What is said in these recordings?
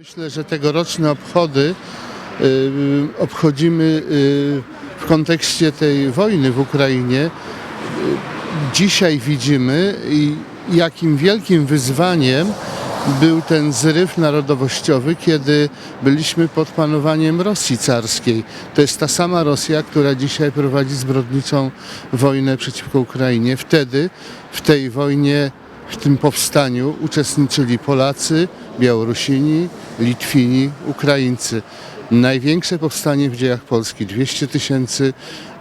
Myślę, że tegoroczne obchody y, obchodzimy y, w kontekście tej wojny w Ukrainie. Y, Dzisiaj widzimy, jakim wielkim wyzwaniem był ten zryw narodowościowy, kiedy byliśmy pod panowaniem Rosji carskiej. To jest ta sama Rosja, która dzisiaj prowadzi zbrodniczą wojnę przeciwko Ukrainie. Wtedy w tej wojnie w tym powstaniu uczestniczyli Polacy, Białorusini, Litwini, Ukraińcy. Największe powstanie w dziejach Polski. 200 tysięcy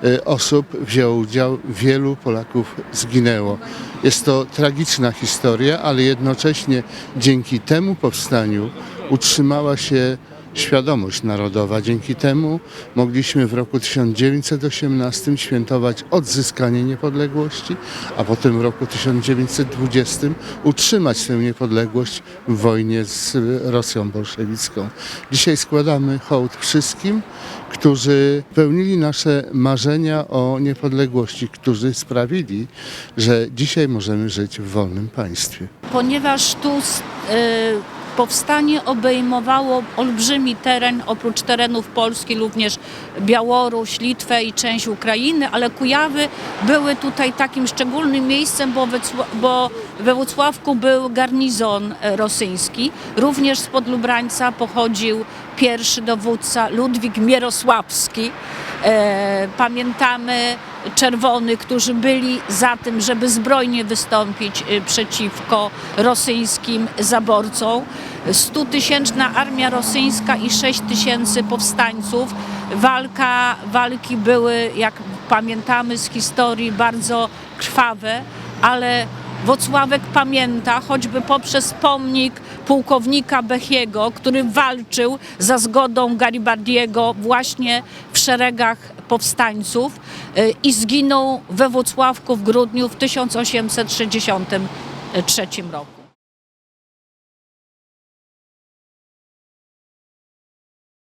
e, osób wzięło udział, wielu Polaków zginęło. Jest to tragiczna historia, ale jednocześnie dzięki temu powstaniu utrzymała się świadomość narodowa. Dzięki temu mogliśmy w roku 1918 świętować odzyskanie niepodległości, a potem w roku 1920 utrzymać tę niepodległość w wojnie z Rosją bolszewicką. Dzisiaj składamy hołd wszystkim, którzy pełnili nasze marzenia o niepodległości, którzy sprawili, że dzisiaj możemy żyć w wolnym państwie. ponieważ tu y, powstanie obejmowało olbrzymi teren, oprócz terenów Polski również Białoruś, Litwę i część Ukrainy, ale Kujawy były tutaj takim szczególnym miejscem, bo, bo we Włocławku był garnizon rosyjski. Również spod Lubrańca pochodził pierwszy dowódca Ludwik Mierosławski. E, pamiętamy czerwony, którzy byli za tym, żeby zbrojnie wystąpić y, przeciwko rosyjskim zaborcom. 100-tysięczna armia rosyjska i 6 tysięcy powstańców. Walka, walki były, jak pamiętamy z historii, bardzo krwawe, ale Wocławek pamięta, choćby poprzez pomnik pułkownika Bechiego, który walczył za zgodą Garibaldiego właśnie w szeregach powstańców y, i zginął we Włocławku w grudniu w 1863 roku.